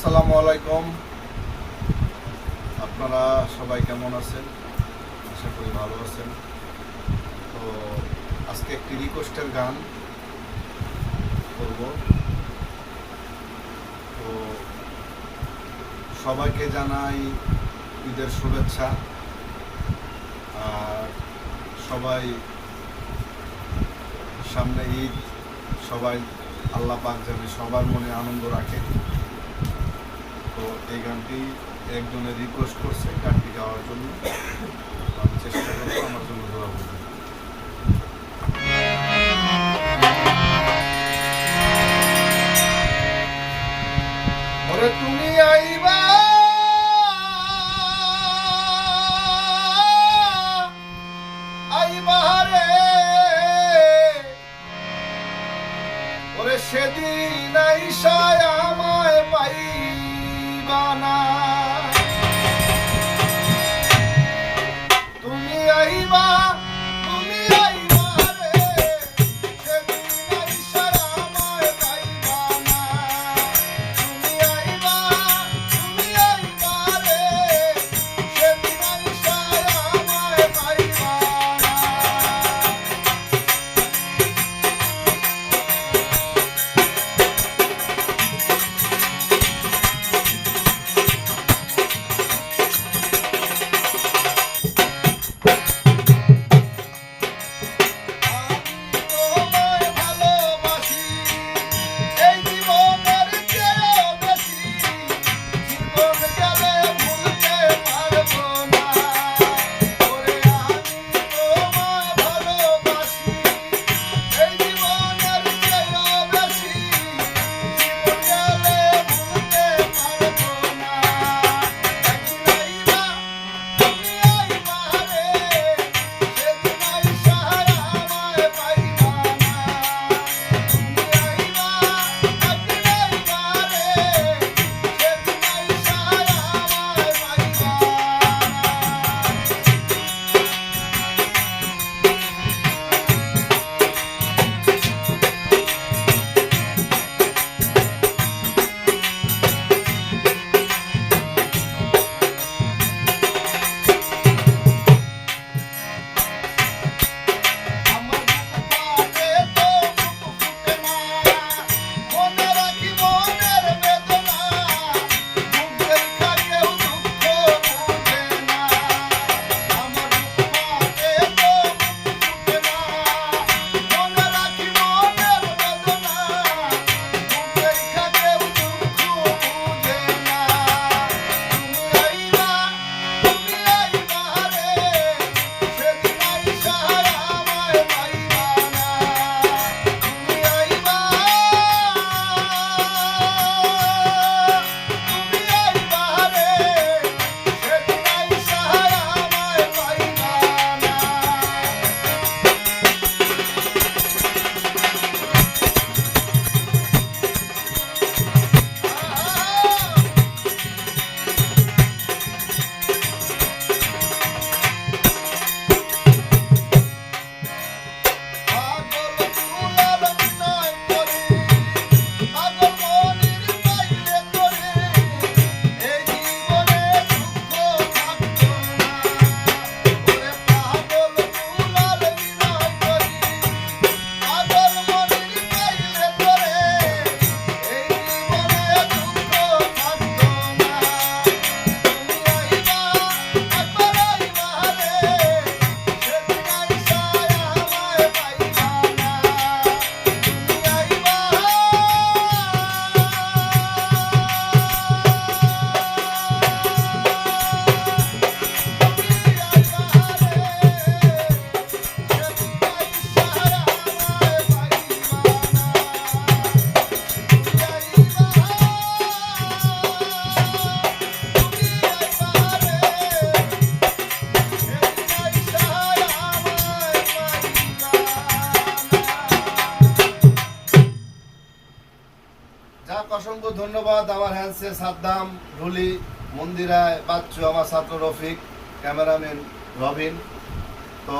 আসসালামু আলাইকুম। আপনারা সবাই কেমন আছেন? আশা করি ভালো আছেন। তো আজকে একটি রিকোয়েস্টের গান করব। তো সবাইকে জানাই ঈদের শুভেচ্ছা। আর সবাই সামনে ঈদ, সবাই আল্লাহ পাক যেন সবার মনে আনন্দ রাখে। তো এই গানটি একজনের রিকোয়েস্ট করছে গানটি গাওয়ার জন্য। আমি চেষ্টা করব আমার জন্য তুমি আইবা। আইবা রে। ওরে সেদিন আইসায় আমায় পাইবা বানা যাক, অসংখ্য ধন্যবাদ আমার হ্যান্সে সাদ্দাম, রুলি, মন্দিরায়, বাচ্চু, আমার ছাত্র রফিক, ক্যামেরাম্যান রবিন। তো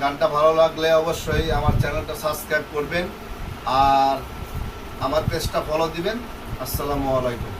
গানটা ভালো লাগলে অবশ্যই আমার চ্যানেলটা সাবস্ক্রাইব করবেন আর আমার পেজটা ফলো দিবেন। আসসালামু আলাইকুম।